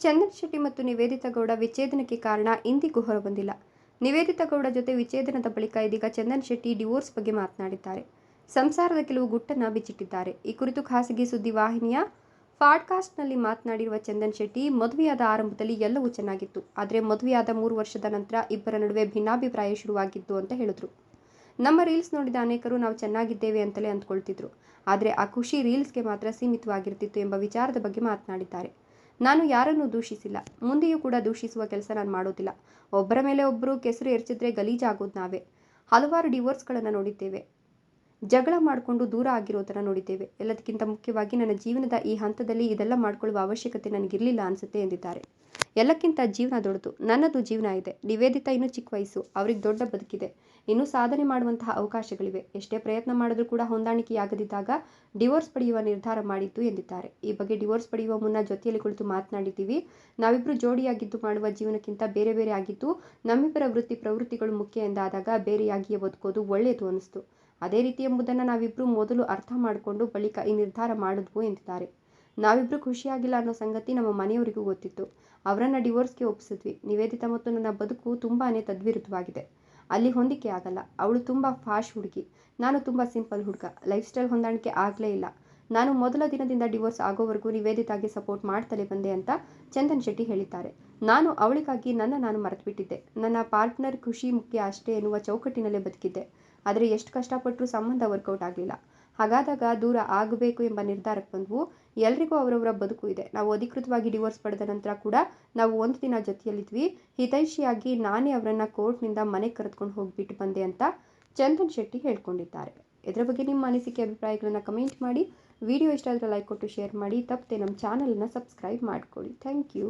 ಚಂದನ್ ಶೆಟ್ಟಿ ಮತ್ತು ನಿವೇದಿತಾ ಗೌಡ ವಿಚ್ಛೇದನಕ್ಕೆ ಕಾರಣ ಇಂದಿಗೂ ಹೊರಬಂದಿಲ್ಲ. ನಿವೇದಿತಾ ಗೌಡ ಜೊತೆ ವಿಚ್ಛೇದನದ ಬಳಿಕ ಇದೀಗ ಚಂದನ್ ಶೆಟ್ಟಿ ಡಿವೋರ್ಸ್ ಬಗ್ಗೆ ಮಾತನಾಡಿದ್ದಾರೆ. ಸಂಸಾರದ ಕೆಲವು ಗುಟ್ಟನ್ನು ಬಿಚ್ಚಿಟ್ಟಿದ್ದಾರೆ. ಈ ಕುರಿತು ಖಾಸಗಿ ಸುದ್ದಿ ವಾಹಿನಿಯ ಪಾಡ್ಕಾಸ್ಟ್ನಲ್ಲಿ ಮಾತನಾಡಿರುವ ಚಂದನ್ ಶೆಟ್ಟಿ ಮದುವೆಯಾದ ಆರಂಭದಲ್ಲಿ ಎಲ್ಲವೂ ಚೆನ್ನಾಗಿತ್ತು. ಆದರೆ ಮದುವೆಯಾದ ಮೂರು ವರ್ಷದ ನಂತರ ಇಬ್ಬರ ನಡುವೆ ಭಿನ್ನಾಭಿಪ್ರಾಯ ಶುರುವಾಗಿದ್ದು ಅಂತ ಹೇಳಿದ್ರು. ನಮ್ಮ ರೀಲ್ಸ್ ನೋಡಿದ ಅನೇಕರು ನಾವು ಚೆನ್ನಾಗಿದ್ದೇವೆ ಅಂತಲೇ ಅಂದ್ಕೊಳ್ತಿದ್ರು. ಆದರೆ ಆ ಖುಷಿ ರೀಲ್ಸ್ಗೆ ಮಾತ್ರ ಸೀಮಿತವಾಗಿರ್ತಿತ್ತು ಎಂಬ ವಿಚಾರದ ಬಗ್ಗೆ ಮಾತನಾಡಿದ್ದಾರೆ. ನಾನು ಯಾರನ್ನು ದೂಷಿಸಿಲ್ಲ. ಮುಂದೆಯೂ ಕೂಡ ದೂಷಿಸುವ ಕೆಲಸ ನಾನು ಮಾಡೋದಿಲ್ಲ. ಒಬ್ಬರ ಮೇಲೆ ಒಬ್ಬರು ಕೆಸರು ಎರಚಿದ್ರೆ ಗಲೀಜಾಗೋದು ನಾವೇ. ಹಲವಾರು ಡಿವೋರ್ಸ್ಗಳನ್ನು ನೋಡಿದ್ದೇವೆ. ಜಗಳ ಮಾಡಿಕೊಂಡು ದೂರ ಆಗಿರೋದನ್ನು ನೋಡಿದ್ದೇವೆ. ಎಲ್ಲದಕ್ಕಿಂತ ಮುಖ್ಯವಾಗಿ ನನ್ನ ಜೀವನದ ಈ ಹಂತದಲ್ಲಿ ಇದೆಲ್ಲ ಮಾಡಿಕೊಳ್ಳುವ ಅವಶ್ಯಕತೆ ನನಗಿರಲಿಲ್ಲ ಅನಿಸುತ್ತೆ ಎಂದಿದ್ದಾರೆ. ಎಲ್ಲಕ್ಕಿಂತ ಜೀವನ ದೊಡ್ಡದು, ನನ್ನದು ಜೀವನ ಇದೆ. ನಿವೇದಿತಾ ಇನ್ನೂ ಚಿಕ್ಕ ವಯಸ್ಸು, ಅವ್ರಿಗೆ ದೊಡ್ಡ ಬದುಕಿದೆ. ಇನ್ನೂ ಸಾಧನೆ ಮಾಡುವಂತಹ ಅವಕಾಶಗಳಿವೆ. ಎಷ್ಟೇ ಪ್ರಯತ್ನ ಮಾಡಿದ್ರೂ ಕೂಡ ಹೊಂದಾಣಿಕೆಯಾಗದಿದ್ದಾಗ ಡಿವೋರ್ಸ್ ಪಡೆಯುವ ನಿರ್ಧಾರ ಮಾಡಿದ್ದು ಎಂದಿದ್ದಾರೆ. ಈ ಬಗ್ಗೆ ಡಿವೋರ್ಸ್ ಪಡೆಯುವ ಮುನ್ನ ಜೊತೆಯಲ್ಲಿ ಕುಳಿತು ಮಾತನಾಡಿದ್ದೀವಿ. ನಾವಿಬ್ಬರು ಜೋಡಿಯಾಗಿದ್ದು ಮಾಡುವ ಜೀವನಕ್ಕಿಂತ ಬೇರೆ ಬೇರೆ ಆಗಿದ್ದು, ನಮ್ಮಿಬ್ಬರ ವೃತ್ತಿ ಪ್ರವೃತ್ತಿಗಳು ಮುಖ್ಯ ಎಂದಾದಾಗ ಬೇರೆಯಾಗಿಯೇ ಬದುಕೋದು ಒಳ್ಳೆಯದು ಅನಿಸ್ತು ಅದೇ ರೀತಿ ಎಂಬುದನ್ನು ನಾವಿಬ್ಬರು ಮೊದಲು ಅರ್ಥ ಮಾಡಿಕೊಂಡು ಬಳಿಕ ಈ ನಿರ್ಧಾರ ಮಾಡಿದ್ವು ಎಂದಿದ್ದಾರೆ. ನಾವಿಬ್ಬರು ಖುಷಿಯಾಗಿಲ್ಲ ಅನ್ನೋ ಸಂಗತಿ ನಮ್ಮ ಮನೆಯವರಿಗೂ ಗೊತ್ತಿತ್ತು. ಅವರನ್ನು ಡಿವೋರ್ಸ್ಗೆ ಒಪ್ಪಿಸಿದ್ವಿ. ನಿವೇದಿತಾ ಮತ್ತು ನನ್ನ ಬದುಕು ತುಂಬಾ ತದ್ವಿರುದ್ಧವಾಗಿದೆ. ಅಲ್ಲಿ ಹೊಂದಿಕೆ ಆಗಲ್ಲ. ಅವಳು ತುಂಬ ಫಾಶ್ ಹುಡುಗಿ. ನಾನು ತುಂಬ ಸಿಂಪಲ್ ಹುಡುಗ. ಲೈಫ್ ಸ್ಟೈಲ್ ಹೊಂದಾಣಿಕೆ ಆಗಲೇ ಇಲ್ಲ. ನಾನು ಮೊದಲ ದಿನದಿಂದ ಡಿವೋರ್ಸ್ ಆಗೋವರೆಗೂ ನಿವೇದಿತಾಗೆ ಸಪೋರ್ಟ್ ಮಾಡ್ತಲೇ ಬಂದೆ ಅಂತ ಚಂದನ್ ಶೆಟ್ಟಿ ಹೇಳಿದ್ದಾರೆ. ನಾನು ಅವಳಿಗಾಗಿ ನನ್ನ ನಾನು ಮರೆತುಬಿಟ್ಟಿದ್ದೆ. ನನ್ನ ಪಾರ್ಟ್ನರ್ ಖುಷಿ ಮುಖ್ಯ ಅಷ್ಟೇ ಎನ್ನುವ ಚೌಕಟ್ಟಿನಲ್ಲೇ ಬದುಕಿದ್ದೆ. ಆದರೆ ಎಷ್ಟು ಕಷ್ಟಪಟ್ಟರೂ ಸಂಬಂಧ ವರ್ಕೌಟ್ ಆಗಲಿಲ್ಲ. ಹಾಗಾದಾಗ ದೂರ ಆಗಬೇಕು ಎಂಬ ನಿರ್ಧಾರಕ್ಕೆ ಬಂದವು. ಎಲ್ರಿಗೂ ಅವರವರ ಬದುಕು ಇದೆ. ನಾವು ಅಧಿಕೃತವಾಗಿ ಡಿವೋರ್ಸ್ ಪಡೆದ ನಂತರ ಕೂಡ ನಾವು ಒಂದು ದಿನ ಜೊತೆಯಲ್ಲಿದ್ವಿ. ಹಿತೈಷಿಯಾಗಿ ನಾನೇ ಅವರನ್ನು ಕೋರ್ಟ್ನಿಂದ ಮನೆಗೆ ಕರೆದುಕೊಂಡು ಹೋಗಿಬಿಟ್ಟು ಬಂದೆ ಅಂತ ಚಂದನ್ ಶೆಟ್ಟಿ ಹೇಳ್ಕೊಂಡಿದ್ದಾರೆ. ಇದರ ಬಗ್ಗೆ ನಿಮ್ಮ ಅನಿಸಿಕೆ, ಅಭಿಪ್ರಾಯಗಳನ್ನು ಕಮೆಂಟ್ ಮಾಡಿ. ವಿಡಿಯೋ ಇಷ್ಟ ಆದರೆ ಲೈಕ್ ಕೊಟ್ಟು ಶೇರ್ ಮಾಡಿ. ತಪ್ಪದೆ ನಮ್ಮ ಚಾನಲನ್ನು ಸಬ್ಸ್ಕ್ರೈಬ್ ಮಾಡಿಕೊಳ್ಳಿ. Thank you